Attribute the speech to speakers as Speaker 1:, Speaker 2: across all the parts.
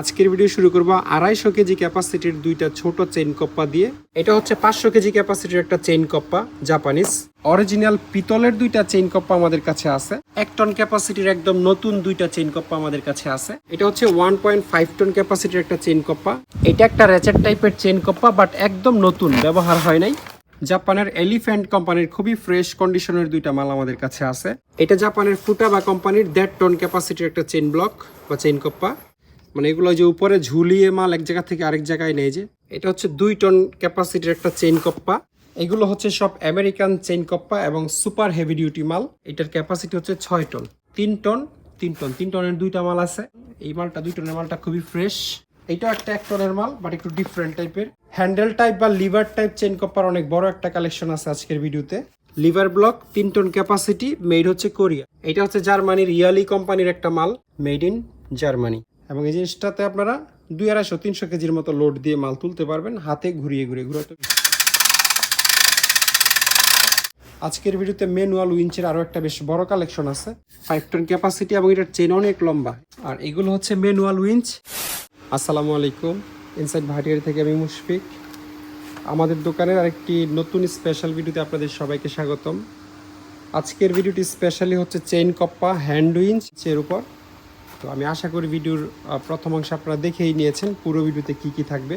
Speaker 1: আজকের ভিডিও শুরু করব আড়াইশো কেজি ক্যাপাসিটির দুইটা ছোট চেইন কপ্পা দিয়ে। এটা হচ্ছে পাঁচশো কেজি ক্যাপাসিটির একটা চেইন কপ্পা জাপানিজ অরিজিনাল পিতলের দুইটা চেইন কপ্পা আমাদের কাছে আছে। এক টন ক্যাপাসিটির একদম নতুন দুইটা চেইন কপ্পা আমাদের কাছে আছে। এটা হচ্ছে ওয়ান পয়েন্ট ফাইভ টন ক্যাপাসিটির একটা চেইন কপ্পা এটা একটা র্যাচেট টাইপের চেইন কপ্পা বাট একদম নতুন, ব্যবহার হয় নাই। জাপানের এলিফ্যান্ট কোম্পানির খুবই ফ্রেশ কন্ডিশনের দুইটা মাল আমাদের কাছে আছে। এটা জাপানের ফুটাবা কোম্পানির দেড় টন ক্যাপাসিটির একটা চেইন ব্লক বা চেইন কপ্পা মানে এগুলো যে উপরে ঝুলিয়ে মাল এক জায়গা থেকে আরেক জায়গায় নেই যে, এটা হচ্ছে দুই টন ক্যাপাসিটির একটা চেইন কপ্পা এগুলো হচ্ছে সব আমেরিকান চেইন কপ্পা এবং সুপার হেভি ডিউটি মাল। এটার ক্যাপাসিটি হচ্ছে ছয় টন তিন টন তিন টন তিন টনের দুইটা মাল আছে। এই মালটা, দুই টনের মালটা খুবই ফ্রেশ এইটাও একটা এক টনের মাল বাট একটু ডিফারেন্ট টাইপের হ্যান্ডেল টাইপ বা লিভার টাইপ চেইন কপ্পার অনেক বড় একটা কালেকশন আছে আজকের ভিডিওতে। লিভার ব্লক তিন টন ক্যাপাসিটি মেড হচ্ছে কোরিয়া। এটা হচ্ছে জার্মানির ইয়ালি কোম্পানির একটা মাল মেড ইন জার্মানি। এবং এই জিনিসটাতে আপনারা দুই আড়াইশো, তিনশো কেজির মতো লোড দিয়ে মাল তুলতে পারবেন, হাতে ঘুরিয়ে ঘুরিয়ে ঘুরাতে আজকের ভিডিওতে ম্যানুয়াল উইঞ্চের আরও একটা বেশ বড় কালেকশন আছে ফাইভ টন ক্যাপাসিটি এবং এটার চেন অনেক লম্বা। আর এগুলো হচ্ছে ম্যানুয়াল উইঞ্চ আসসালামু আলাইকুম, ইনসাইড ভাটিয়ারি থেকে আমি মুশফিক। আমাদের দোকানের আরেকটি নতুন স্পেশাল ভিডিওতে আপনাদের সবাইকে স্বাগতম। আজকের ভিডিওটি স্পেশালি হচ্ছে চেইন কপ্পা, হ্যান্ড উইঞ্চ এর উপর। তো আমি আশা করি ভিডিওর প্রথম অংশ আপনারা দেখেই নিয়েছেন। পুরো ভিডিওতে কি কি থাকবে?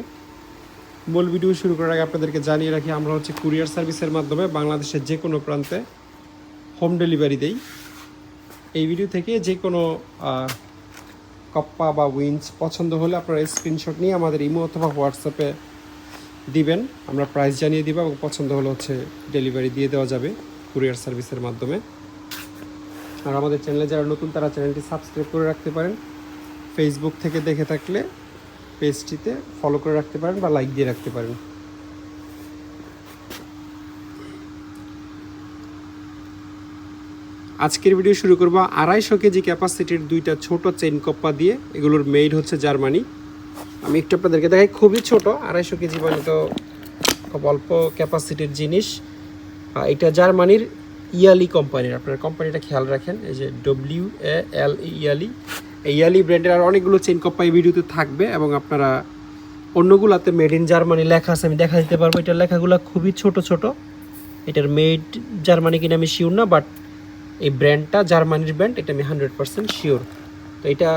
Speaker 1: মূল ভিডিও শুরু করার আগে আপনাদেরকে জানিয়ে রাখি, আমরা হচ্ছে কুরিয়ার সার্ভিসের মাধ্যমে বাংলাদেশের যে কোনো প্রান্তে হোম ডেলিভারি দেই। এই ভিডিও থেকে যে কোনো কপ্পা বা উইন্স পছন্দ হলে আপনারা স্ক্রিনশট নিয়ে আমাদের ইমো অথবা হোয়াটসঅ্যাপে দিবেন। আমরা প্রাইস জানিয়ে দিব এবং পছন্দ হলে হচ্ছে ডেলিভারি দিয়ে দেওয়া যাবে কুরিয়ার সার্ভিসের মাধ্যমে। আর আমাদের চ্যানেলে যারা নতুন, তারা চ্যানেলটি সাবস্ক্রাইব করে রাখতে পারেন। ফেসবুক থেকে দেখে থাকলে পেজটিতে ফলো করে রাখতে পারেন বা লাইক দিয়ে রাখতে পারেন। আজকের ভিডিও শুরু করব আড়াইশো কেজি ক্যাপাসিটির দুইটা ছোট চেইন কপ্পা দিয়ে। এগুলোর মেড হচ্ছে জার্মানি। আমি একটু আপনাদেরকে দেখাই, খুবই ছোট, আড়াইশো কেজি মানে তো খুব অল্প ক্যাপাসিটির জিনিস। এটা জার্মানির ইয়ালি কোম্পানির, আপনার কোম্পানিটা খেয়াল রাখেন, এই যে ডব্লিউ এ এল ইয়ালি। এই ইয়ালি ব্র্যান্ডের আর অনেকগুলো চেইন কপ্পা এই ভিডিওতে থাকবে এবং আপনারা অন্যগুলোতে মেড ইন জার্মানি লেখা আছে, আমি দেখা দিতে পারব। এটার লেখাগুলো খুবই ছোট ছোট। এটার মেড জার্মানি কিনা আমি শিওর না বাট এই ব্র্যান্ডটা জার্মানির ব্র্যান্ড এটা আমি হান্ড্রেড পার্সেন্ট শিওর তো এটা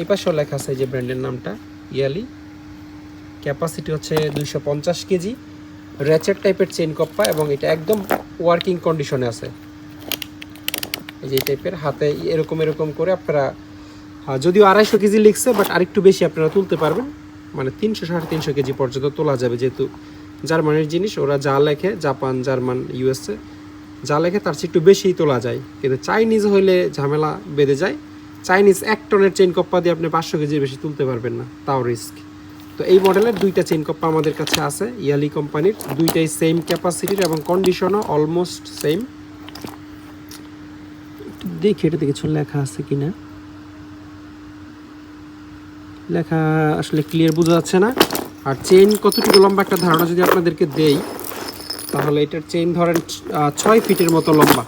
Speaker 1: এই পাশেও লেখা আছে যে ব্র্যান্ডের নামটা, ইয়ালি। ক্যাপাসিটি হচ্ছে দুইশো পঞ্চাশ কেজি। র্যাচেট টাইপের চেইন কপ্পা এবং এটা একদম ওয়ার্কিং কন্ডিশনে আছে। এই যে টাইপের, হাতে এরকম এরকম করে আপনারা যদিও আড়াইশো কেজি লিখছে বাট আরেকটু বেশি আপনারা তুলতে পারবেন। মানে তিনশো সাড়ে তিনশো কেজি পর্যন্ত তোলা যাবে, যেহেতু জার্মানির জিনিস, ওরা যা লেখে, জাপান, জার্মান ইউএসএ যা লেখে তার চেয়ে একটু বেশিই তোলা যায়। কিন্তু চাইনিজ হইলে ঝামেলা বেঁধে যায়। চাইনিজ এক টনের চেইন কপ্পা দিয়ে আপনি পাঁচশো কেজির বেশি তুলতে পারবেন না, তাও রিস্ক। তো এই মডেলের দুইটা চেইন কপ্পা আমাদের কাছে আছে ইয়ালি কোম্পানির দুইটাই সেম ক্যাপাসিটির এবং কন্ডিশনও অলমোস্ট সেম দেখি এটা কিছু লেখা আছে কিনা। লেখা আসলে ক্লিয়ার বোঝা যাচ্ছে না। আর চেইন কতটুকু লম্বা একটা ধারণা যদি আপনাদেরকে দেই, তাহলে এটার চেইন ধরেন ছয় ফিটের মতো লম্বা।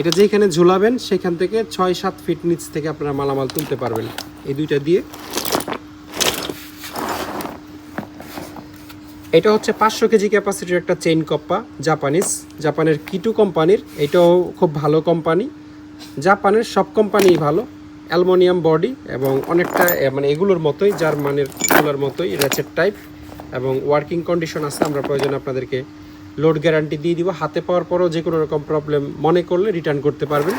Speaker 1: এটা যেখানে ঝুলাবেন, সেখান থেকে ছয় সাত ফিট নিচ থেকে আপনারা মালামাল তুলতে পারবেন। এই দুইটা দিয়ে। এটা হচ্ছে পাঁচশো কেজি ক্যাপাসিটির একটা চেইন কপ্পা জাপানিজ জাপানের কিটু কোম্পানির এটাও খুব ভালো কোম্পানি জাপানের সব কোম্পানিই ভালো। অ্যালমোনিয়াম বডি এবং অনেকটা মানে এগুলোর মতোই জার্মানের এগুলোর মতোই র্যাচেট টাইপ এবং ওয়ার্কিং কন্ডিশন আছে। আমরা প্রয়োজনে আপনাদেরকে লোড গ্যারান্টি দিয়ে দিব। হাতে পাওয়ার পরও যে কোনো রকম প্রবলেম মনে করলে রিটার্ন করতে পারবেন।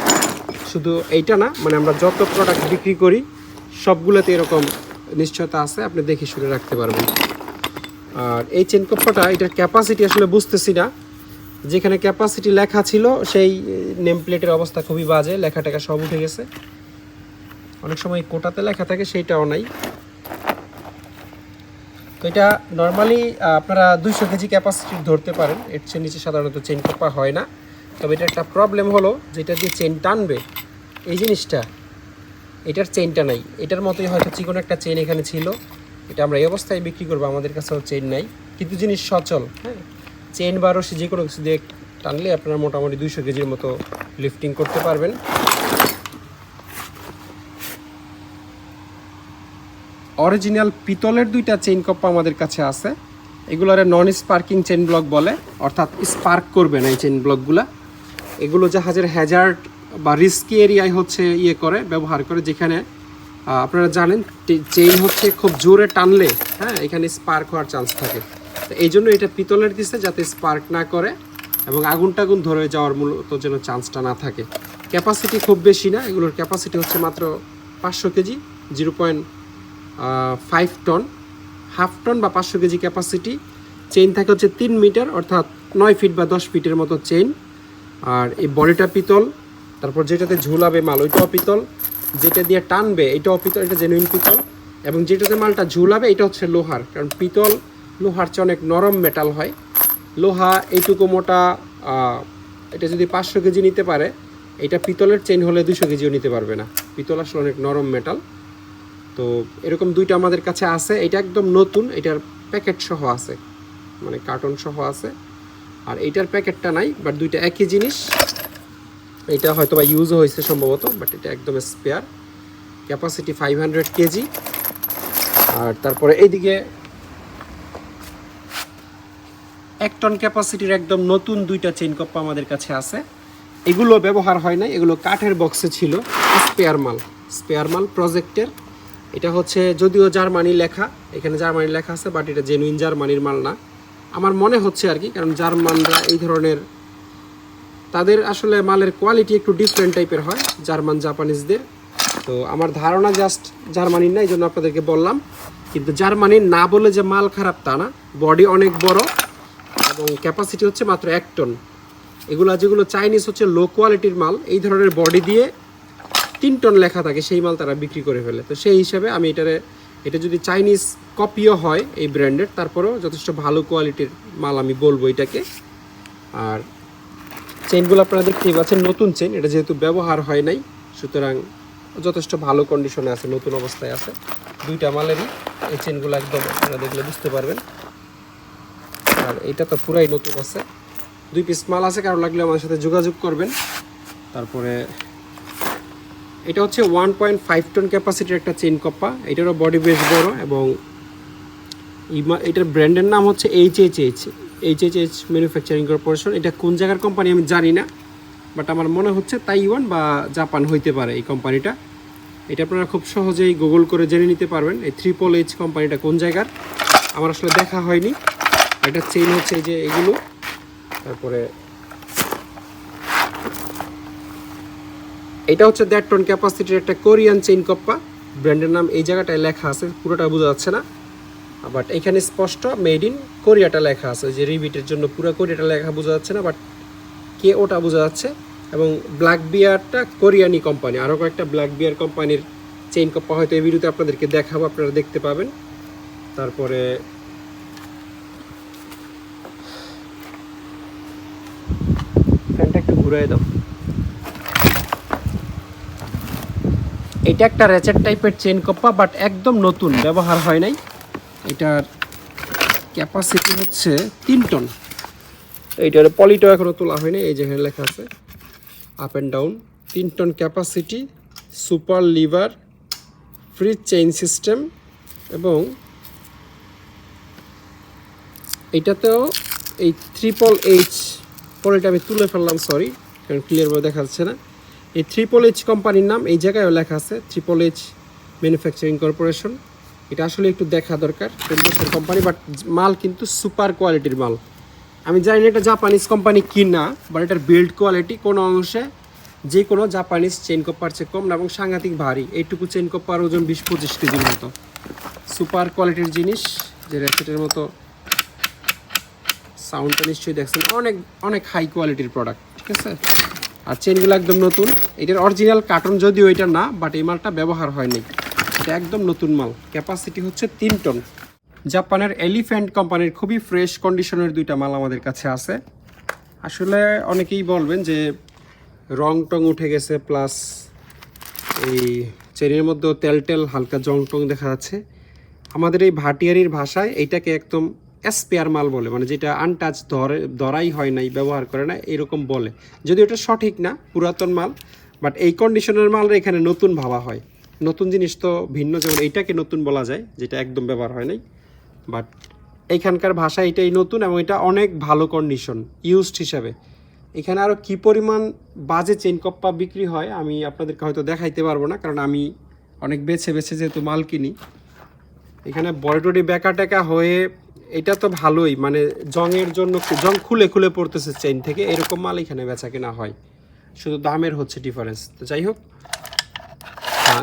Speaker 1: শুধু এইটা না মানে আমরা যত প্রোডাক্ট বিক্রি করি, সবগুলোতে এরকম নিশ্চয়তা আছে, আপনি দেখে শুনে রাখতে পারবেন। আর এই চেন কপ্পাটা এটার ক্যাপাসিটি আসলে বুঝতেছি না। যেখানে ক্যাপাসিটি লেখা ছিল, সেই নেম প্লেটের অবস্থা খুবই বাজে লেখা টেখা সব উঠে গেছে। অনেক সময় কোটাতে লেখা থাকে, সেইটাও নাই। তো এটা নর্মালি আপনারা দুইশো কেজি ক্যাপাসিটি ধরতে পারেন। এর চেয়ে নিচে সাধারণত চেন কপ্পা হয় না। তবে এটা একটা প্রবলেম হলো, যেটা দিয়ে চেন টানবে, এই জিনিসটা, এটার চেনটা নাই। এটার মতোই হয়তো চিকন একটা চেন এখানে ছিল। এটা আমরা এই অবস্থায় বিক্রি করব, আমাদের কাছেও চেন নাই। কিন্তু জিনিস সচল হ্যাঁ? চেন বা রশি যে কোনো কিছু দিয়ে টানলে আপনারা মোটামুটি দুইশো কেজির মতো লিফটিং করতে পারবেন। অরিজিনাল পিতলের দুইটা চেইন কপ্পা আমাদের কাছে আছে। এগুলোর নন স্পার্কিং চেইন ব্লক বলে, অর্থাৎ স্পার্ক করবে না এই চেইন ব্লকগুলো এগুলো জাহাজের হ্যাজার্ড বা রিস্কি এরিয়ায় হচ্ছে ইয়ে করে, ব্যবহার করে, যেখানে আপনারা জানেন চেইন হচ্ছে খুব জোরে টানলে হ্যাঁ এখানে স্পার্ক হওয়ার চান্স থাকে। তো এই জন্য এটা পিতলের দিছে যাতে স্পার্ক না করে এবং আগুন টাগুন ধরে যাওয়ার মূলত যেন চান্সটা না থাকে। ক্যাপাসিটি খুব বেশি না, এগুলোর ক্যাপাসিটি হচ্ছে মাত্র পাঁচশো KG, zero point five ton, half ton বা পাঁচশো কেজি ক্যাপাসিটি। চেইন থাকে হচ্ছে তিন মিটার, অর্থাৎ নয় ফিট বা দশ ফিটের মতো চেইন। আর এই বডিটা পিতল, তারপর যেটাতে ঝুলাবে মাল, ওইটাও পিতল। যেটা দিয়ে টানবে, এটাও পিতল, এটা জেনুইন পিতল। এবং যেটাতে মালটা ঝুলাবে, এটা হচ্ছে লোহার। কারণ পিতল, লোহার চেয়ে অনেক নরম মেটাল হয়। লোহা এইটুকু মোটা এটা যদি পাঁচশো কেজি নিতে পারে, এটা পিতলের চেইন হলে দুশো কেজিও নিতে পারবে না। পিতল আসলে অনেক নরম মেটাল তো এরকম দুইটা আমাদের কাছে আছে। এটা একদম নতুন, এটার প্যাকেট সহ আছে। মানে কার্টন সহ আছে। আর এইটার প্যাকেটটা নাই বাট দুইটা একই জিনিস। এটা হয়তো বা ইউজও হয়েছে সম্ভবত বাট এটা একদম spare capacity five hundred KG. আর তারপরে এইদিকে এক টন ক্যাপাসিটির একদম নতুন দুইটা চেইন কপ্পা আমাদের কাছে আছে। এগুলো ব্যবহার হয় না এগুলো কাঠের বক্সে ছিল স্পেয়ার মাল স্পেয়ার মাল প্রজেক্টের এটা হচ্ছে যদিও জার্মানি লেখা, এখানে জার্মানি লেখা আছে বাট এটা জেনুইন জার্মানির মাল না। আমার মনে হচ্ছে আর কি, কারণ জার্মানরা এই ধরনের তাদের আসলে মালের কোয়ালিটি একটু ডিফারেন্ট টাইপের হয়, জার্মান, জাপানিজদের। তো আমার ধারণা জাস্ট জার্মানির না এই জন্য আপনাদেরকে বললাম। কিন্তু জার্মানির না বলে যে মাল খারাপ তা না। বডি অনেক বড় এবং ক্যাপাসিটি হচ্ছে মাত্র এক টন এগুলো যেগুলো চাইনিজ হচ্ছে লো কোয়ালিটির মাল, এই ধরনের বডি দিয়ে তিন টন লেখা থাকে, সেই মাল তারা বিক্রি করে ফেলে। তো সেই হিসাবে আমি এটারে, এটা যদি চাইনিজ কপিও হয় এই ব্র্যান্ডের তারপরেও যথেষ্ট ভালো কোয়ালিটির মাল আমি বলব এটাকে। আর চেনগুলো আপনারা দেখতেই পাচ্ছেন নতুন চেন এটা যেহেতু ব্যবহার হয় নাই, সুতরাং যথেষ্ট ভালো কন্ডিশনে আছে, নতুন অবস্থায় আছে। দুইটা মালেরই এই চেনগুলো একদম আপনারা দেখলে বুঝতে পারবেন। আর এটা তো পুরাই নতুন আছে। দুই পিস মাল আছে, কারও লাগলে আমার সাথে যোগাযোগ করবেন। তারপরে এটা হচ্ছে ওয়ান পয়েন্ট ফাইভ টন ক্যাপাসিটির একটা চেন কপ্পা এটারও বডি বেশ বড় এবং এটার ব্র্যান্ডের নাম হচ্ছে H H H H H H manufacturing corporation এটা কোন জায়গার কোম্পানি আমি জানি না বাট আমার মনে হচ্ছে তাইওয়ান বা জাপান হইতে পারে এই কোম্পানিটা এটা আপনারা খুব সহজেই গুগল করে জেনে নিতে পারবেন এই ট্রিপল এইচ কোম্পানিটা কোন জায়গার। আমার আসলে দেখা হয়নি। এটা চেইন হচ্ছে এই যে এগুলো। তারপরে এটা হচ্ছে দেড় টন ক্যাপাসিটির একটা কোরিয়ান চেইন কপ্পা ব্র্যান্ডের নাম এই জায়গাটায় লেখা আছে, পুরোটা বোঝা যাচ্ছে না। বাট এখানে স্পষ্ট মেড ইন কোরিয়াটা লেখা আছে, যে রিবিটের জন্য পুরো কোরিয়াটা লেখা বোঝা যাচ্ছে না বাট কে ওটা বোঝা যাচ্ছে? এবং ব্ল্যাক বিয়ারটা কোরিয়ানি কোম্পানি আরও কয়েকটা ব্ল্যাক বিয়ার কোম্পানির চেইন কপ্পা হয়তো এই ভিডিওতে আপনাদেরকে দেখাবো, আপনারা দেখতে পাবেন। তারপরে একটু ঘুরাই দাও। এটা একটা র্যাচেট টাইপের চেন কপ্পা বাট একদম নতুন, ব্যবহার হয় নাই। এটার ক্যাপাসিটি হচ্ছে তিন টন এইটার পলিটাও এখনও তোলা হয়নি, এই যেখানে লেখা আছে। আপ অ্যান্ড ডাউন তিন ton capacity super lever free chain system এবং এটাতেও এই ট্রিপল এইচ পলিটা আমি তুলে ফেললাম সরি কারণ ক্লিয়ারভাবে দেখা যাচ্ছে না। এই ট্রিপল এইচ কোম্পানির নাম এই জায়গায়ও লেখা আছে ট্রিপল এইচ ম্যানুফ্যাকচারিং কর্পোরেশন এটা আসলে একটু দেখা দরকার দেশের কোম্পানি বাট মাল কিন্তু সুপার কোয়ালিটির মাল। আমি জানি না এটা জাপানিজ কোম্পানি কি না বাট এটার বিল্ড কোয়ালিটি কোনো অংশে যে কোনো জাপানিজ চেন কপ্পার চেয়ে কম না এবং সাংঘাতিক ভারী। এইটুকু চেন কপ্পার ওজন বিশ পঁচিশ কেজির মতো। সুপার কোয়ালিটির জিনিস, যে র্যাকেটের মতো সাউন্ডটা নিশ্চয়ই দেখছেন। অনেক অনেক হাই কোয়ালিটির প্রোডাক্ট ঠিক আছে? আর চেনগুলো একদম নতুন। এটার অরিজিনাল কার্টন যদিও এটা না বাট এই মালটা ব্যবহার হয়নি। এটা একদম নতুন মাল। ক্যাপাসিটি হচ্ছে তিন টন। জাপানের এলিফ্যান্ট কোম্পানির খুবই ফ্রেশ কন্ডিশনের দুইটা মাল আমাদের কাছে আছে। আসলে অনেকেই বলবেন যে রং টং উঠে গেছে প্লাস এই চেনের মধ্যেও তেল টেল, হালকা জং টং দেখা যাচ্ছে। আমাদের এই ভাটিয়ারির ভাষায় এইটাকে একদম স্পেয়ার মাল বলে মানে যেটা আনটাচ ধরে ধরাই হয় নাই, ব্যবহার করে না এরকম বলে। যদি ওটা সঠিক না, পুরাতন মাল বাট এই কন্ডিশনের মাল এখানে নতুন ভাবা হয়। নতুন জিনিস তো ভিন্ন, যেমন এইটাকে নতুন বলা যায়, যেটা একদম ব্যবহার হয় নাই। বাট এইখানকার ভাষা এটাই নতুন এবং এটা অনেক ভালো কন্ডিশন ইউজড হিসাবে। এখানে আরও কি পরিমাণ বাজে চেন কপ্পা বিক্রি হয়, আমি আপনাদেরকে হয়তো দেখাইতে পারব না, কারণ আমি অনেক বেছে বেছে যেহেতু মাল কিনি। এখানে বড়টডি বেকা টেকা হয়ে এটা তো ভালোই মানে জংয়ের জন্য জং খুলে খুলে পড়তেছে চেইন থেকে, এরকম মাল এখানে বেচা কেনা হয়। শুধু দামের হচ্ছে ডিফারেন্স তো যাই হোক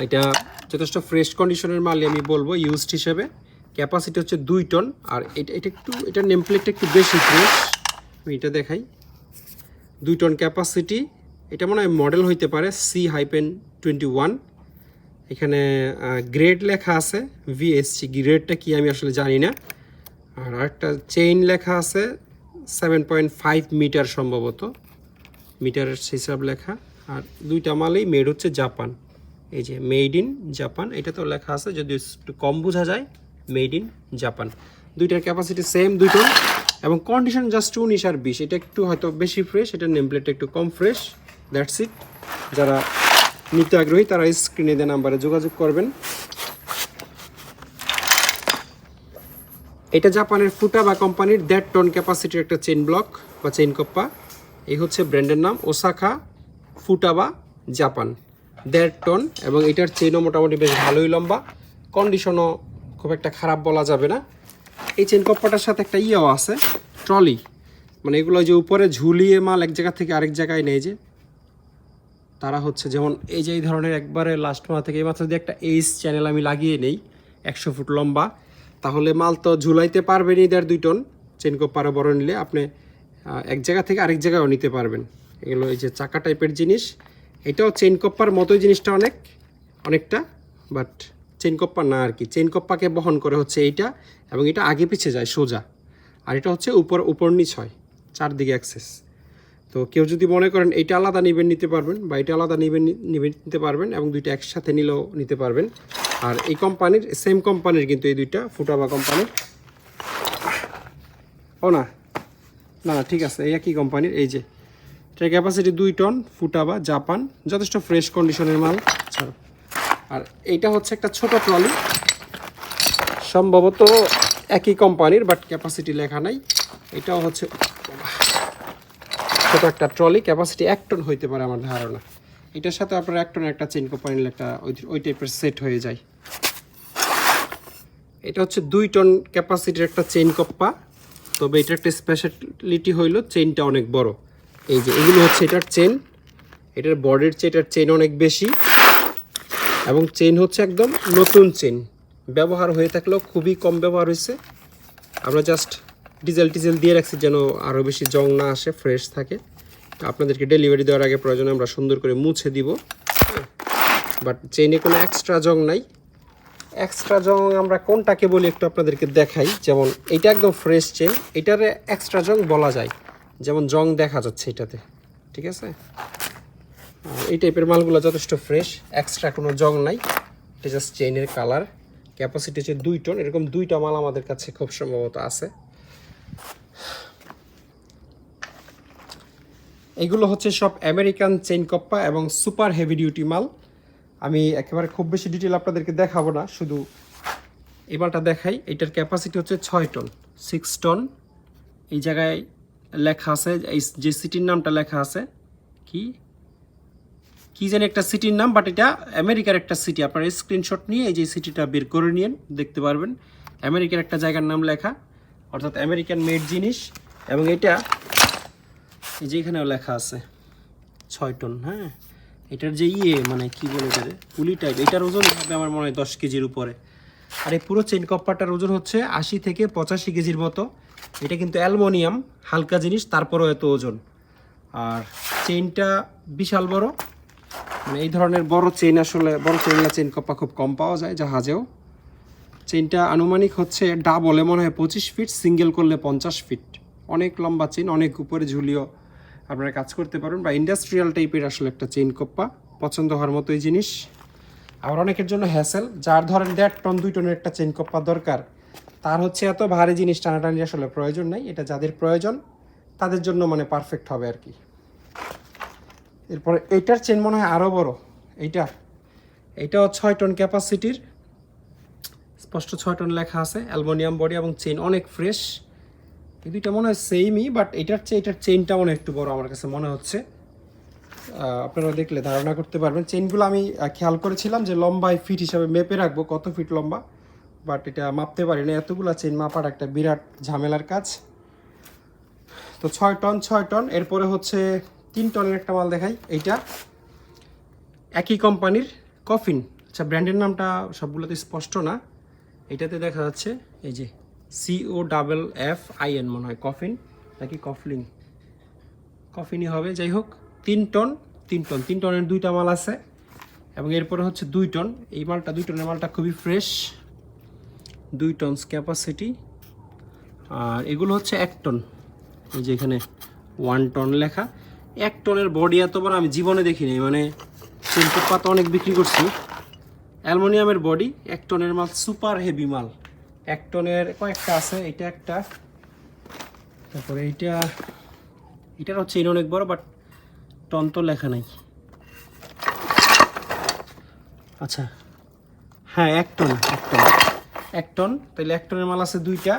Speaker 1: এটা যথেষ্ট ফ্রেশ কন্ডিশনের মালই আমি বলব ইউজড হিসেবে। ক্যাপাসিটি হচ্ছে দুই টন আর এটা এটা একটু এটা নেম প্লেটটা একটু বেশি ফ্রেশ আমি এটা দেখাই। দুই টন ক্যাপাসিটি এটা মনে হয় মডেল হইতে পারে সি হাইপেন টোয়েন্টি ওয়ান এখানে গ্রেড লেখা আছে ভিএসসি গ্রেডটা কি আমি আসলে জানি না। আর একটা চেইন লেখা আছে সেভেন পয়েন্ট ফাইভ মিটার সম্ভবত। মিটারের হিসাব লেখা। আর দুইটা মালেই মেড হচ্ছে জাপান এই যে মেড ইন জাপান এটা তো লেখা আছে যদি একটু কম বোঝা যায় মেড ইন জাপান দুইটার ক্যাপাসিটি সেম দুটো। এবং কন্ডিশন জাস্ট উনিশ আর বিশ এটা একটু হয়তো বেশি ফ্রেশ এটার নেম প্লেটটা একটু কম ফ্রেশ দ্যাটস ইট যারা নিতে আগ্রহী, তারা স্ক্রিনে দেওয়া নাম্বারে যোগাযোগ করবেন। এটা জাপানের ফুটাবা কোম্পানির দেড় টন ক্যাপাসিটির একটা চেইন ব্লক বা চেইন কপ্পা এই হচ্ছে ব্র্যান্ডের নাম ওসাকা ফুটাবা জাপান দেড় টন এবং এটার চেইনও মোটামুটি বেশ ভালোই লম্বা। কন্ডিশনও খুব একটা খারাপ বলা যাবে না। এই চেইন কপ্পাটার সাথে একটা ইয়েও আছে ট্রলি মানে এগুলো যে উপরে ঝুলিয়ে মাল এক জায়গা থেকে আরেক জায়গায় নেই যে, তারা হচ্ছে যেমন এই যে এই ধরনের একবারে লাস্ট মাথা থেকে এই মাথা যদি একটা এইচ চ্যানেল আমি লাগিয়ে নেই, একশো ফুট লম্বা, তাহলে মাল তো ঝুলাইতে পারবেন ইদার দুই টন চেন কোপারে বড় নিলে। আপনি এক জায়গা থেকে আরেক জায়গায়ও নিতে পারবেন। এগুলো এই যে চাকা টাইপের জিনিস এটাও চেন কপ্পার মতোই জিনিসটা অনেক, অনেকটা বাট চেন কপ্পা না আর কি। চেন কপ্পাকে বহন করে হচ্ছে এইটা এবং এটা আগে পিছে যায় সোজা। আর এটা হচ্ছে উপর উপর নিচ হয় চারদিকে অ্যাক্সেস তো কেউ যদি মনে করেন এইটা আলাদা নেবেন নিতে পারবেন বা এটা আলাদা নেবেন নি- নেবেন নিতে পারবেন এবং দুইটা একসাথে নিলেও নিতে পারবেন। আর এই কোম্পানির সেম কোম্পানির কিন্তু এই দুইটা ফুটাবা কোম্পানির ও না না ঠিক আছে, এই একই কোম্পানির এই যে এটার ক্যাপাসিটি দুই টন ফুটাবা জাপান যথেষ্ট ফ্রেশ কন্ডিশনের মাল। ছাড়ো। আর এইটা হচ্ছে একটা ছোট ট্রলি সম্ভবত একই কোম্পানির বাট ক্যাপাসিটি লেখা নাই। এটাও হচ্ছে ছোট একটা ট্রলি ক্যাপাসিটি এক টন হইতে পারে আমার ধারণা। এটার সাথে আপনার এক টন একটা চেন কোম্পানির একটা ওই ওই টাইপের সেট হয়ে যায়। এটা হচ্ছে দুই টন ক্যাপাসিটির একটা চেইন কপ্পা তবে এটার একটা স্পেশালিটি হইল চেইনটা অনেক বড়। এই যে এগুলো হচ্ছে এটার চেন এটার বডির চেয়ে এটার চেন অনেক বেশি। এবং চেন হচ্ছে একদম নতুন চেন ব্যবহার হয়ে থাকলেও খুবই কম ব্যবহার হয়েছে। আমরা জাস্ট ডিজেল টিজেল দিয়ে রাখছি যেন আরও বেশি জং না আসে ফ্রেশ থাকে। আপনাদেরকে ডেলিভারি দেওয়ার আগে প্রয়োজনে আমরা সুন্দর করে মুছে দিব। বাট চেইনে কোনো এক্সট্রা জং নাই। এক্সট্রা জং আমরা কোনটাকে বলি একটু আপনাদেরকে দেখাই। যেমন এটা একদম ফ্রেশ চেন এটারে এক্সট্রা জং বলা যায়। যেমন জং দেখা যাচ্ছে এটাতে, ঠিক আছে? এই টাইপের মালগুলো যথেষ্ট ফ্রেশ এক্সট্রা কোনো জং নাই। এটা জাস্ট চেইনের কালার ক্যাপাসিটি হচ্ছে দুই টন এরকম দুইটা মাল আমাদের কাছে খুব সম্ভবত আছে। এগুলো হচ্ছে সব আমেরিকান চেইন কপ্পা এবং সুপার হেভি ডিউটি মাল। আমি একেবারে খুব বেশি ডিটেল আপনাদেরকে দেখাবো না, শুধু এই মালটা দেখাই। এটার ক্যাপাসিটি হচ্ছে ছয় টন সিক্স টন এই জায়গায় লেখা আছে, এই যে সিটির নামটা লেখা আছে, কি? কি জানি একটা সিটির নাম বাট এটা আমেরিকার একটা সিটি আপনার স্ক্রিনশট নিয়ে এই যে সিটিটা বের করে নিয়েন, দেখতে পারবেন। আমেরিকার একটা জায়গার নাম লেখা, অর্থাৎ আমেরিকান মেড জিনিস, এবং এটা এই যে এখানেও লেখা আছে, ছয় টন হ্যাঁ? এটার যে ইয়ে মানে কি বলে এটারে পুলি টাইপ এটার ওজন হবে আমার মনে হয় দশ কেজির উপরে। আর এই পুরো চেন কপ্পাটার ওজন হচ্ছে আশি থেকে পঁচাশি কেজির মতো। এটা কিন্তু অ্যালমোনিয়াম, হালকা জিনিস, তারপরও এত ওজন। আর চেইনটা বিশাল বড়। মানে এই ধরনের বড় চেইন আসলে, বড় চেইনলা চেইন কপ্পা খুব কম পাওয়া যায় জাহাজেও। চেইনটা আনুমানিক হচ্ছে ডাবলে মনে হয় পঁচিশ ফিট সিঙ্গেল করলে পঞ্চাশ ফিট অনেক লম্বা চেইন, অনেক উপরে ঝুলিও আপনারা কাজ করতে পারেন বা ইন্ডাস্ট্রিয়াল টাইপের আসলে একটা চেইন কপ্পা, পছন্দ হওয়ার মতোই জিনিস। আবার অনেকের জন্য হ্যাসেল যার ধরেন দেড় টন দুই টনের একটা চেইন কপ্পা দরকার। তার হচ্ছে এত ভারী জিনিস টানাটানি আসলে প্রয়োজন নাই, এটা যাদের প্রয়োজন, তাদের জন্য মানে পারফেক্ট হবে আর কি। এরপরে এইটার চেন মনে হয় আরও বড়। এইটার এটাও ছয় টন ক্যাপাসিটির স্পষ্ট ছয় টন লেখা আছে অ্যালমোনিয়াম বডি এবং চেন অনেক ফ্রেশ এই দুইটা মনে হয় সেমই বাট এটার চেয়ে, এটার চেইনটা মনে একটু বড় আমার কাছে মনে হচ্ছে। আপনারা দেখলে ধারণা করতে পারবেন। চেনগুলো আমি খেয়াল করেছিলাম যে লম্বায় ফিট হিসাবে মেপে রাখব। কত ফিট লম্বা? বাট এটা মাপতে পারি না এতগুলো চেইন মাপার একটা বিরাট ঝামেলার কাজ। তো ছয় টন ছয় টন, এরপরে হচ্ছে তিন টনের একটা মাল দেখাই। এইটা একই কোম্পানির কফিন আচ্ছা ব্র্যান্ডের নামটা সবগুলোতে স্পষ্ট না। এটাতে দেখা যাচ্ছে, এই যে C O double F I N মনে হয় কফিন নাকি কফলিং কফিনই হবে, যাই হোক, তিন টন তিন টন, তিন টনের দুইটা মাল আছে। এবং এরপরে হচ্ছে দুই টন। এই মালটা, দুই টনের মালটা খুবই ফ্রেশ দুই টনস ক্যাপাসিটি আর এগুলো হচ্ছে এক টন। এই যে এখানে ওয়ান টন লেখা। এক টনের বডি এত বড় আমি জীবনে দেখিনি মানে চিন্তুর পাতা অনেক বিক্রি করছি। অ্যালমোনিয়ামের বডি এক টনের মাল সুপার হেভি মাল। এক টনের কয়েকটা আছে এটা একটা। তারপরে এইটা, এটার হচ্ছে ইন অনেক বড় বাট টন তো লেখা নাই। আচ্ছা হ্যাঁ এক টন এক টন। এক টন। তাহলে এক টনের মাল আছে দুইটা।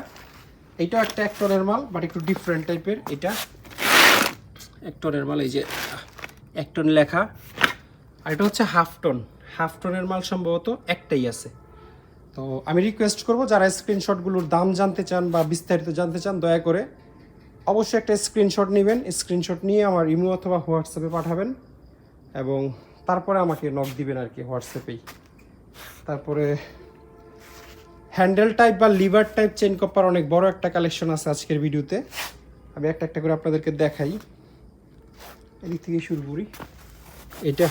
Speaker 1: এইটাও একটা এক টনের মাল বাট একটু ডিফারেন্ট টাইপের এটা। এক টনের মাল, এই যে, এক টন লেখা। আর এটা হচ্ছে হাফ টন। হাফ টনের মাল সম্ভবত একটাই আছে। তো আমি রিকোয়েস্ট করব, যারা স্ক্রিনশটগুলোর দাম জানতে চান বা বিস্তারিত জানতে চান, দয়া করে অবশ্যই একটা স্ক্রিনশট নেবেন। স্ক্রিনশট নিয়ে আমার ইমো অথবা হোয়াটসঅ্যাপে পাঠাবেন এবং তারপরে আমাকে নক দিবেন আর কি হোয়াটসঅ্যাপেই। তারপরে হ্যান্ডেল টাইপ বা লিভার টাইপ চেন কপার অনেক বড় একটা কালেকশন আছে আজকের ভিডিওতে। আমি একটা একটা করে আপনাদেরকে দেখাই। এদিক থেকে শুরু করি। এটা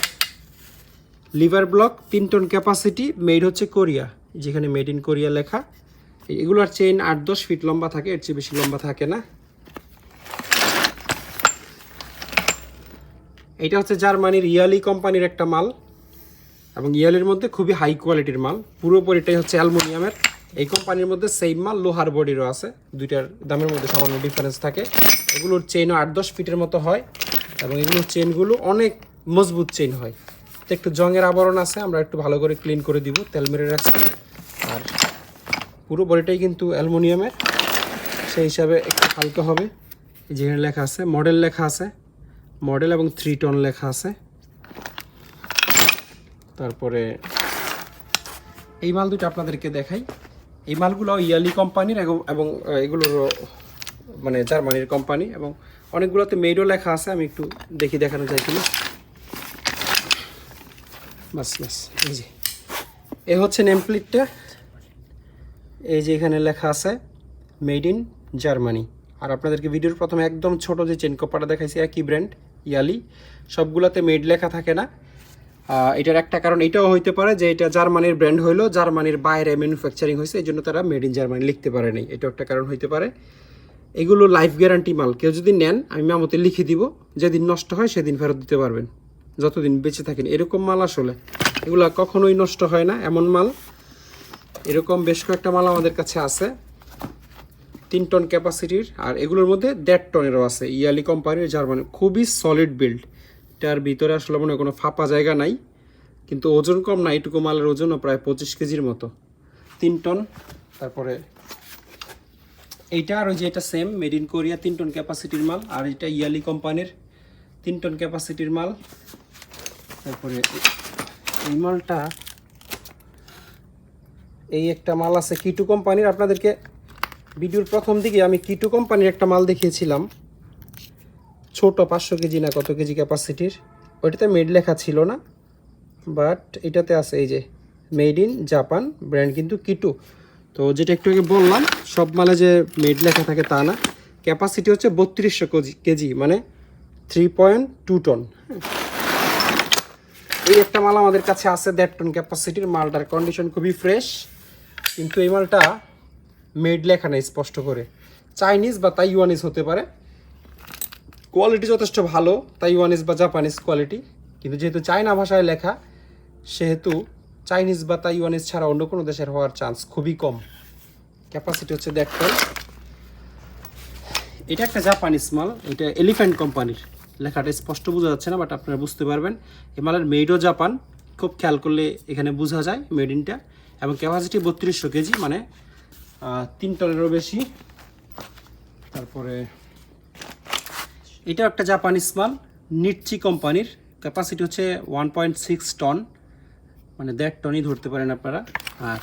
Speaker 1: লিভার ব্লক, তিন টন ক্যাপাসিটি মেড হচ্ছে কোরিয়া, যেখানে মেড ইন কোরিয়া লেখা। এগুলোর চেইন আট দশ ফিট লম্বা থাকে, এর চেয়ে বেশি লম্বা থাকে না। এটা হচ্ছে জার্মানির ইয়ালি কোম্পানির একটা মাল, এবং ইয়ালের মধ্যে খুবই হাই কোয়ালিটির মাল। পুরোপুরিটাই হচ্ছে অ্যালুমিনিয়ামের। এই কোম্পানির মধ্যে সেম মাল, লোহার বডিরও আছে। দুইটার দামের মধ্যে সামান্য ডিফারেন্স থাকে। এগুলোর চেইনও আট দশ ফিটের মতো হয় এবং এগুলোর চেইনগুলো অনেক মজবুত চেইন হয়। তো একটু জংয়ের আবরণ আছে, আমরা একটু ভালো করে ক্লিন করে দিব, তেল মেরে রাখছি। আর পুরো বডিটাই কিন্তু অ্যালুমিনিয়ামের। সেই হিসাবে একটু হালকা হবে। যেখানে লেখা আছে মডেল লেখা আছে। মডেল এবং থ্রি টন লেখা আছে। তারপরে এই মাল দুটো আপনাদেরকে দেখাই। এই মালগুলো ইয়ালি কোম্পানির এবং আহ, মানে জার্মানির কোম্পানি এবং অনেকগুলোতে মেডও লেখা আছে আমি একটু দেখি দেখানো যায় কিনা। বাস বাস এই যে। এ হচ্ছে নেমপ্লিটটা। এই যে এখানে লেখা আছে মেড ইন জার্মানি আর আপনাদেরকে ভিডিওর প্রথমে একদম ছোট যে চেন কপারটা দেখাইছি একই ব্র্যান্ড ইয়ালি। সবগুলোতে মেড লেখা থাকে না। এটার একটা কারণ এটাও হইতে পারে যে এটা জার্মানির ব্র্যান্ড হইল, জার্মানির বাইরে ম্যানুফ্যাকচারিং হয়েছে এই জন্য তারা মেড ইন জার্মানি লিখতে পারে নাই। এটাও একটা কারণ হইতে পারে। এগুলো লাইফ গ্যারান্টি মাল, কেউ যদি নেন, আমি মামতে লিখে দিব, যেদিন নষ্ট হয় সেদিন ফেরত দিতে পারবেন, যতদিন বেঁচে থাকেন। এরকম মাল আসলে, এগুলো কখনোই নষ্ট হয় না, এমন মাল। এরকম বেশ কয়েকটা মাল আমাদের কাছে আছে, তিন টন ক্যাপাসিটির আর এগুলোর মধ্যে দেড় টনেরও আছে। ইয়ালি কোম্পানির জার্মানি, খুবই সলিড বিল্ড এটার ভিতরে আসলে মনে কোনো ফাঁপা জায়গা নাই, কিন্তু ওজন কম না, এইটুকু মালের ওজনও প্রায় পঁচিশ কেজির মতো। তিন টন, তারপরে এইটা আর ওই যে এটা সেম মেড ইন কোরিয়া তিন টন ক্যাপাসিটির মাল, আর এটা ইয়ালি কোম্পানির তিন টন ক্যাপাসিটির মাল। তারপরে এই মালটা, এই একটা মাল আছে কিটু কোম্পানির। আপনাদেরকে ভিডিওর প্রথম দিকে আমি কিটু কোম্পানির একটা মাল দেখিয়েছিলাম। ছোট পাঁচশো কেজি না কত কেজি ক্যাপাসিটির ওইটাতে মেড লেখা ছিল না বাট এটাতে আছে এই যে মেড ইন জাপান ব্র্যান্ড কিন্তু কিটু তো যেটা একটু আগে বললাম, সব মালে যে মেড লেখা থাকে তা না। ক্যাপাসিটি হচ্ছে বত্রিশশো কেজি মানে থ্রি পয়েন্ট টু টন এই একটা মাল আমাদের কাছে আছে, দেড় টন ক্যাপাসিটির মালটার কন্ডিশন খুবই ফ্রেশ কিন্তু এই মালটা মেড লেখা নেই স্পষ্ট করে। চাইনিজ বা তাইওয়ানিজ হতে পারে। কোয়ালিটি যথেষ্ট ভালো তাইওয়ানিজ বা জাপানিজ কোয়ালিটি কিন্তু যেহেতু চায়না ভাষায় লেখা, সেহেতু চাইনিজ বা তাইওয়ানিজ ছাড়া অন্য কোনো দেশের হওয়ার চান্স খুবই কম। ক্যাপাসিটি হচ্ছে দেড় টন এটা একটা জাপানিজ মাল, এটা এলিফ্যান্ট কোম্পানির লেখাটা স্পষ্ট বোঝা যাচ্ছে না বাট আপনারা বুঝতে পারবেন। এই মালের মেডও জাপান খুব খেয়াল করলে এখানে বোঝা যায় মেড ইনটা এবং ক্যাপাসিটি বত্রিশশো কেজি মানে তিন টনেরও বেশি। তারপরে এটা একটা জাপানিজ মাল নিটচি কোম্পানির ক্যাপাসিটি হচ্ছে ওয়ান পয়েন্ট সিক্স টন মানে দেড় টনই ধরতে পারেন আপনারা। আর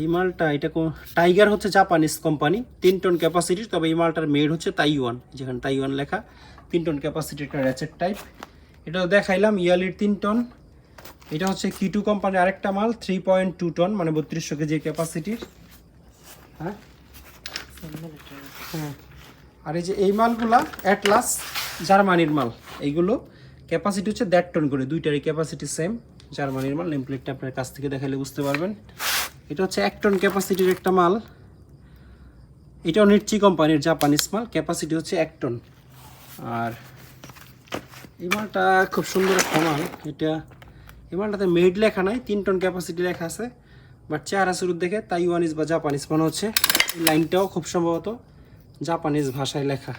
Speaker 1: এই মালটা এটা টাইগার হচ্ছে জাপানিজ কোম্পানি তিন টন ক্যাপাসিটির তবে এই মালটার মেড হচ্ছে তাইওয়ান যেখানে তাইওয়ান লেখা। তিন টন ক্যাপাসিটির একটা র্যাচেট টাইপ এটাও দেখাইলাম ইয়ালির তিন টন এটা হচ্ছে কিটু কোম্পানির আরেকটা মাল থ্রি পয়েন্ট টু টন মানে বত্রিশশো কেজি ক্যাপাসিটির হ্যাঁ? হ্যাঁ। আর এই যে এই মালগুলা অ্যাটলাস জার্মানির মাল, এইগুলো ক্যাপাসিটি হচ্ছে দেড় টন করে, দুইটারই ক্যাপাসিটি সেম জার্মানির মাল নেম প্লেটটা আপনার কাছ থেকে দেখালে বুঝতে পারবেন। এটা হচ্ছে এক টন ক্যাপাসিটির একটা মাল। এটাও নিটচি কোম্পানির জাপানিজ মাল ক্যাপাসিটি হচ্ছে এক টন আর এই মালটা খুব সুন্দর একটা মাল, এটা, এই মালটাতে মেড লেখা নাই, তিন টন ক্যাপাসিটি লেখা আছে। বাট চেহারা শুরুর দেখে তাইওয়ানিজ বা জাপানিজ মনে হচ্ছে। এই লাইনটাও খুব সম্ভবত জাপানিজ ভাষায় লেখা।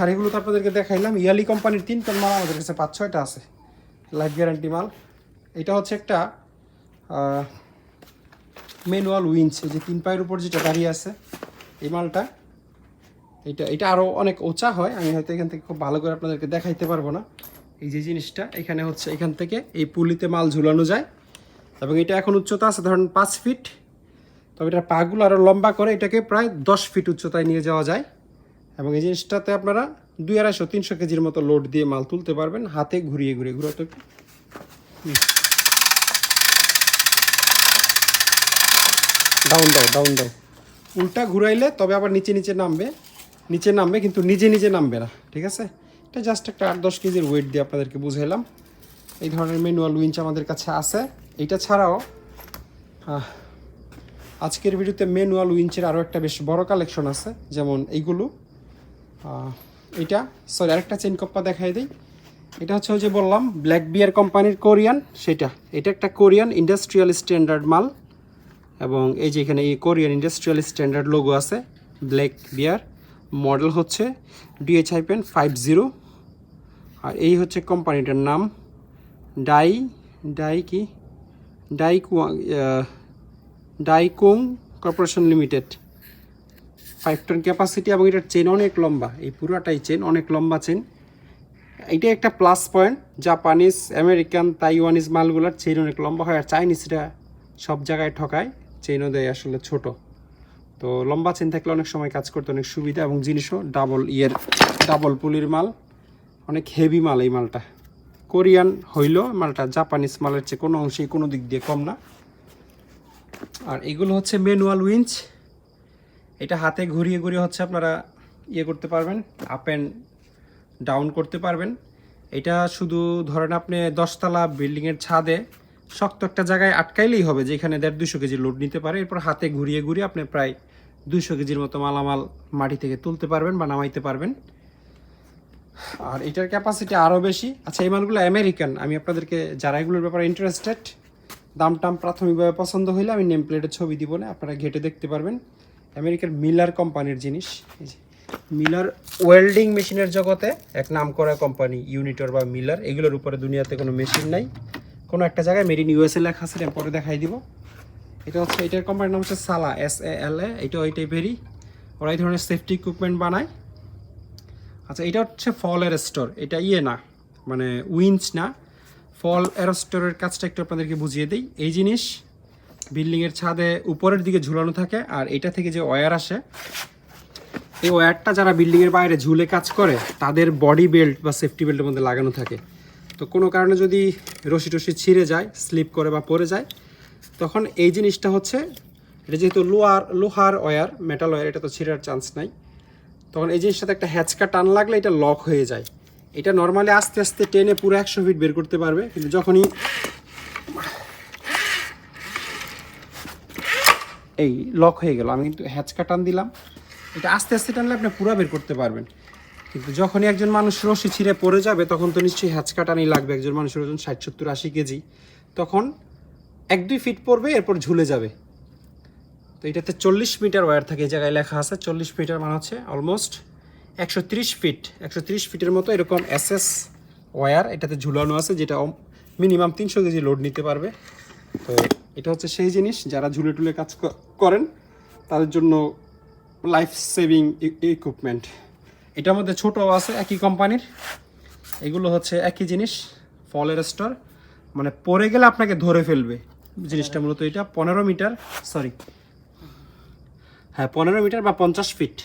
Speaker 1: আর এগুলো তো আপনাদেরকে দেখাইলাম। ইয়ালি কোম্পানির তিন টন মাল আমাদের কাছে পাঁচ, ছয়টা আছে। লাইফ গ্যারান্টি মাল। এটা হচ্ছে একটা ম্যানুয়াল উইঞ্চ এই যে তিন পায়ের উপর যেটা দাঁড়িয়ে আছে, এই মালটা। এটা এটা আরও অনেক উঁচা হয়। আমি হয়তো এখান থেকে খুব ভালো করে আপনাদেরকে দেখাইতে পারব না। এই যে জিনিসটা, এখানে হচ্ছে এখান থেকে এই পুলিতে মাল ঝুলানো যায়। এবং এটা এখন উচ্চতা আছে ধরেন পাঁচ ফিট তবে এটার পাগুলো আরও লম্বা করে, এটাকে প্রায় দশ ফিট উচ্চতায় নিয়ে যাওয়া যায়। এবং এই জিনিসটাতে আপনারা দুই আড়াইশো, তিনশো কেজির মতো লোড দিয়ে মাল তুলতে পারবেন, হাতে ঘুরিয়ে ঘুরিয়ে। ঘুরে তো ডাউন দাও ডাউন দাও। উল্টা ঘুরাইলে তবে আবার নিচে নিচে নামবে। নিচে নামবে কিন্তু নিজে নিজে নামবে না, ঠিক আছে? এটা জাস্ট একটা আট দশ কেজির ওয়েট দিয়ে আপনাদেরকে বুঝাইলাম। এই ধরনের ম্যানুয়াল উইঞ্চ আমাদের কাছে আছে। এইটা ছাড়াও আজকের ভিডিওতে ম্যানুয়াল উইঞ্চের আরও একটা বেশ বড় কালেকশন আছে, যেমন এইগুলো। এটা সরি আরেকটা চেন কপ্পা দেখাই দিই। এটা হচ্ছে যে বললাম ব্ল্যাক বিয়ার কোম্পানির কোরিয়ান সেটা। এটা একটা কোরিয়ান ইন্ডাস্ট্রিয়াল স্ট্যান্ডার্ড মাল, এবং এই যে এখানে এই কোরিয়ান ইন্ডাস্ট্রিয়াল স্ট্যান্ডার্ড লোগো আছে ব্ল্যাক বিয়ার মডেল হচ্ছে ডিএইচ হাইপেন ফাইভ জিরো আর এই হচ্ছে কোম্পানিটার নাম ডাই ডাই কি? Dai Daikung corporation limited five ton capacity এবং এটার চেন অনেক লম্বা। এই পুরোটাই চেন অনেক লম্বা চেন এটা একটা plus point Japanese American Taiwanese মালগুলোর chain অনেক লম্বা হয়। আর চাইনিজরা সব জায়গায় ঠকায়। চেনও দেয় আসলে ছোট। তো লম্বা চেন থাকলে অনেক সময় কাজ করতে অনেক সুবিধা এবং জিনিসও ডাবল ইয়ের ডাবল পুলির মাল। অনেক হেভি মাল এই মালটা। কোরিয়ান হইল মালটা জাপানিজ মালের চেয়ে কোনো অংশেই কোনো দিক দিয়ে কম না। আর এগুলো হচ্ছে ম্যানুয়াল উইঞ্চ এটা হাতে ঘুরিয়ে ঘুরিয়ে হচ্ছে আপনারা ইয়ে করতে পারবেন আপ অ্যান্ড ডাউন করতে পারবেন। এটা শুধু ধরেন আপনি দশতলা বিল্ডিংয়ের ছাদে শক্ত একটা জায়গায় আটকাইলেই হবে, যেখানে দেড় দুশো কেজি লোড নিতে পারে। এরপর হাতে ঘুরিয়ে ঘুরিয়ে আপনি প্রায় দুশো কেজির মতো মালামাল মাটি থেকে তুলতে পারবেন বা নামাইতে পারবেন। আর এটার ক্যাপাসিটি আরও বেশি। আচ্ছা এই মালগুলো আমেরিকান আমি আপনাদেরকে যারা এগুলোর ব্যাপারে ইন্টারেস্টেড দাম টাম প্রাথমিকভাবে পছন্দ হইলে আমি নেম প্লেটের ছবি দিব না, আপনারা ঘেটে দেখতে পারবেন। আমেরিকার মিলার কোম্পানির জিনিস, এই যে, মিলার ওয়েল্ডিং মেশিনের জগতে এক নাম করা কোম্পানি ইউনিটর বা মিলার, এগুলোর উপরে দুনিয়াতে কোনো মেশিন নাই। কোনো একটা জায়গায় মেড ইন ইউএসএ লেখা আছে পরে দেখাই দিব। এটা হচ্ছে, এটার কোম্পানির নাম হচ্ছে সালা এস এ এল এ এটা ওই টাইপেরই ওরা এই ধরনের সেফটি ইকুইপমেন্ট বানায়। আচ্ছা এটা হচ্ছে ফল স্টোর এটা ইয়ে না মানে উইঞ্চ না ফল স্টোরের কাজটা একটু আপনাদেরকে বুঝিয়ে দিই। এই জিনিস বিল্ডিংয়ের ছাদে উপরের দিকে ঝুলানো থাকে আর এটা থেকে যে ওয়্যার আসে, এই ওয়্যারটা যারা বিল্ডিংয়ের বাইরে ঝুলে কাজ করে, তাদের বডি বেল্ট বা সেফটি বেল্টের মধ্যে লাগানো থাকে। তো কোনো কারণে যদি রশি টসি ছিঁড়ে যায়, স্লিপ করে বা পড়ে যায়, তখন এই জিনিসটা হচ্ছে, এটা যেহেতু লোহার লোহার ওয়্যার, মেটাল ওয়্যার, এটা তো ছিঁড়ার চান্স নাই, তখন এই জিনিসটাতে একটা হ্যাচকা টান লাগলে এটা লক হয়ে যায়। এটা নর্মালি আস্তে আস্তে টেনে পুরো একশো ফিট বের করতে পারবে, কিন্তু যখনই এই লক হয়ে গেল, আমি কিন্তু হ্যাচকা টান দিলাম। এটা আস্তে আস্তে টানলে আপনি পুরো বের করতে পারবেন। কিন্তু যখনই একজন মানুষ রশি ছিঁড়ে পড়ে যাবে, তখন তো নিশ্চয়ই হ্যাচকা টানই লাগবে। একজন মানুষের ওজন ষাট, সত্তর, আশি কেজি। তখন এক, দুই ফিট পড়বে, এরপর ঝুলে যাবে। তো এটাতে চল্লিশ মিটার ওয়্যার থাকে, এই জায়গায় লেখা আছে, চল্লিশ মিটার মানে হচ্ছে অলমোস্ট একশো ত্রিশ ফিট, একশো ত্রিশ ফিটের মতো এরকম এসএস ওয়্যার, এটাতে ঝুলানো আছে, যেটা মিনিমাম তিনশো কেজি লোড নিতে পারবে। তো এটা হচ্ছে সেই জিনিস, যারা ঝুলে টুলে কাজ করেন, তাদের জন্য লাইফ সেভিং ইকুইপমেন্ট এটার মধ্যে ছোটো আছে, একই কোম্পানির এগুলো হচ্ছে একই জিনিস, ফলের স্টোর। মানে পরে গেলে আপনাকে ধরে ফেলবে জিনিসটা মূলত এটা। পনেরো মিটার সরি হ্যাঁ পনেরো মিটার বা পঞ্চাশ ফিট।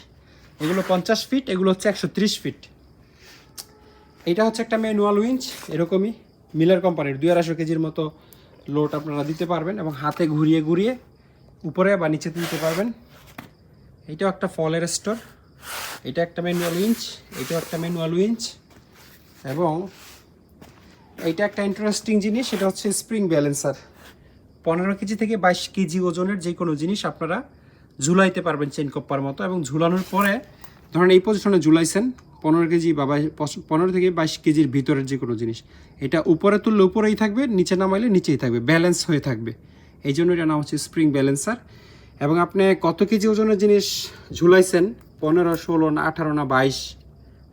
Speaker 1: এগুলো পঞ্চাশ ফিট এগুলো হচ্ছে একশো ত্রিশ ফিট এটা হচ্ছে একটা ম্যানুয়াল উইঞ্চ এরকমই মিলার কোম্পানির দুই আড়াইশো কেজির মতো লোড আপনারা দিতে পারবেন এবং হাতে ঘুরিয়ে ঘুরিয়ে উপরে বা নিচেতে দিতে পারবেন। এটাও একটা ফলের স্টোর এটা একটা ম্যানুয়াল উইঞ্চ এটাও একটা ম্যানুয়াল উইঞ্চ এবং এইটা একটা ইন্টারেস্টিং জিনিস সেটা হচ্ছে স্প্রিং ব্যালেন্সার পনেরো কেজি থেকে বাইশ কেজি ওজনের যে কোনো জিনিস আপনারা ঝুলাইতে পারবেন চেন কপ্পার মতো এবং ঝুলানোর পরে ধরেন এই পজিশনে ঝুলাইছেন, পনেরো কেজি বা পনেরো থেকে বাইশ কেজির ভিতরের যে কোনো জিনিস, এটা উপরে তুললে উপরেই থাকবে, নিচে নামাইলে নিচেই থাকবে ব্যালেন্স হয়ে থাকবে। এই জন্য এটা নাম হচ্ছে স্প্রিং ব্যালেন্সার এবং আপনি কত কেজি ওজনের জিনিস ঝুলাইছেন, পনেরো, ষোলো না, আঠারো না, বাইশ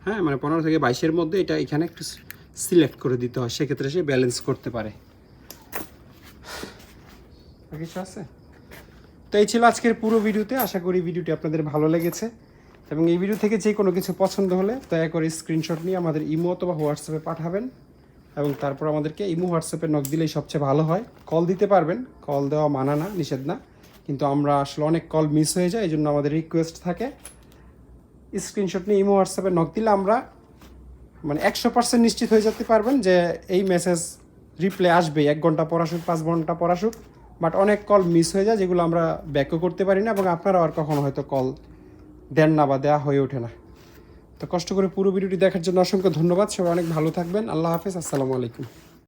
Speaker 1: হ্যাঁ মানে পনেরো থেকে বাইশের মধ্যে এটা এখানে একটু সিলেক্ট করে দিতে হয়, সেক্ষেত্রে সে ব্যালেন্স করতে পারে। কিছু আছে? তো এই ছিল আজকের পুরো ভিডিওতে। আশা করি ভিডিওটি আপনাদের ভালো লেগেছে। এবং এই ভিডিও থেকে যে কোনো কিছু পছন্দ হলে দয়া করে স্ক্রিনশট নিয়ে আমাদের ইমো অথবা হোয়াটসঅ্যাপে পাঠাবেন। এবং তারপর আমাদেরকে ইমো হোয়াটসঅ্যাপে নক দিলেই সবচেয়ে ভালো হয়। কল দিতে পারবেন কল দেওয়া মানা না, নিষেধ না। কিন্তু আমরা আসলে অনেক কল মিস হয়ে যায় এই জন্য আমাদের রিকোয়েস্ট থাকে। স্ক্রিনশট নিয়ে ইমো হোয়াটসঅ্যাপে নক দিলে আমরা মানে একশো পার্সেন্ট নিশ্চিত হয়ে যেতে পারবেন যে এই মেসেজ রিপ্লাই আসবে এক ঘণ্টা পড়াশুক, পাঁচ ঘণ্টা আসুক বাট অনেক কল মিস হয়ে যায় যেগুলো আমরা ব্যাকও করতে পারি না এবং আপনারা আর কখনো হয়তো কল দেন না বা দেওয়া হয়ে ওঠে না। তো কষ্ট করে পুরো ভিডিওটি দেখার জন্য অসংখ্য ধন্যবাদ। সবাই অনেক ভালো থাকবেন। আল্লাহ হাফেজ। আসসালামু আলাইকুম।